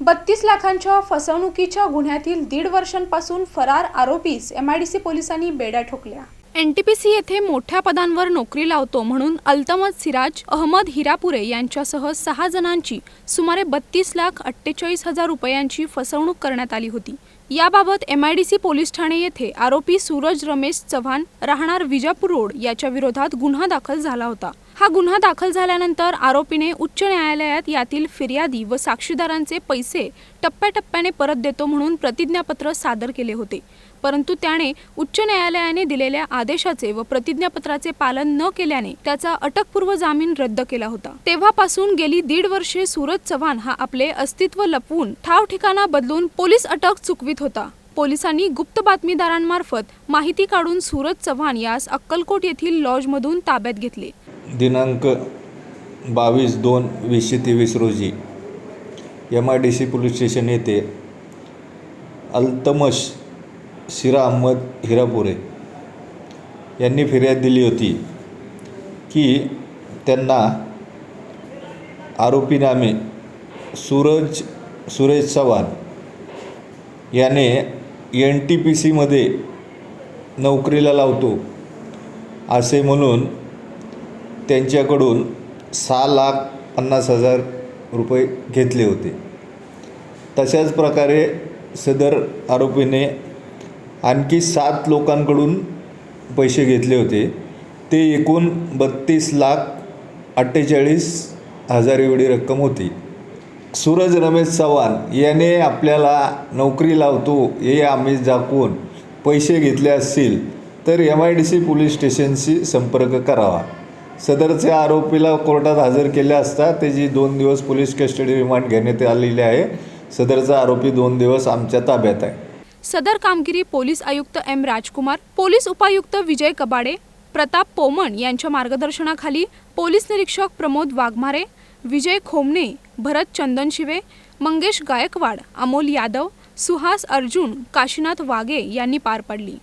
बत्तीस लाखांच्या फसवणुकीच्या गुन्ह्यातील दीड वर्षांपासून फरार आरोपीस एमआयडीसी पोलिसांनी बेड्या ठोकल्या. एनटीपीसी येथे मोठ्या पदांवर नोकरी लावतो म्हणून अल्तमद सिराज अहमद हिरापुरे यांच्यासह सहा जणांची सुमारे बत्तीस लाख अठ्ठेचाळीस हजार रुपयांची फसवणूक करण्यात आली होती. याबाबत एमआयडीसी पोलीस ठाणे येथे आरोपी सूरज रमेश चव्हाण राहणार विजापूर रोड याच्या विरोधात गुन्हा दाखल झाला होता. हा गुन्हा दाखल झाल्यानंतर आरोपीने उच्च न्यायालयात यातील फिर्यादी व साक्षीदारांचे पैसे टप्प्याटप्प्याने परत देतो म्हणून प्रतिज्ञापत्र सादर केले होते. परंतु त्याने उच्च न्यायालयाने दिलेल्या आदेशाचे व प्रतिज्ञापत्राचे पालन न केल्याने त्याचा अटकपूर्व जामीन रद्द केला होता. तेव्हापासून गेली दीड वर्षे सूरज चव्हाण हा आपले अस्तित्व लपवून ठाव ठिकाणा बदलून पोलीस अटक चुकवीत होता. पोलिसांनी गुप्त बातमीदारांमार्फत माहिती काढून सूरज चव्हाण यास अक्कलकोट येथील लॉजमधून ताब्यात घेतले. दिनांक बावीस दोन वीसशे तेवीस रोजी M I D C police station येथे अल्तमश शिरा अहमद हिरापुरे यांनी फिर्याद दिली होती की त्यांना आरोपी नामे सूरज सुरेश चव्हाण याने एन टी पी सीमध्ये नोकरीला लावतो असे म्हणून त्यांच्याकडून सहा लाख पन्नास हजार रुपये घेतले होते. तशाच प्रकारे सदर आरोपीने आणखी सात लोकांकडून पैसे घेतले होते. ते एकूण बत्तीस लाख अठ्ठेचाळीस हजार एवढी रक्कम होती. सूरज रमेश चव्हाण याने आपल्याला नोकरी लावतो हे आम्ही दाखवून पैसे घेतले असतील तर M I D C police स्टेशनशी संपर्क करावा. सदरच्या आरोपीला कोर्टात हजर केले असता त्याची दोन दिवस पोलीस कस्टडी रिमांड घेण्यात आलेली आहे सदरचा आरोपी दोन दिवस आमच्या ताब्यात आहे. सदर कामगिरी पोलीस आयुक्त एम राजकुमार पोलीस उपायुक्त विजय कबाडे प्रताप पोमण यांच्या मार्गदर्शनाखाली पोलीस निरीक्षक प्रमोद वाघमारे विजय खोमणे भरत चंदनशिवे मंगेश गायकवाड अमोल यादव सुहास अर्जुन काशीनाथ वागे यांनी पार पाडली.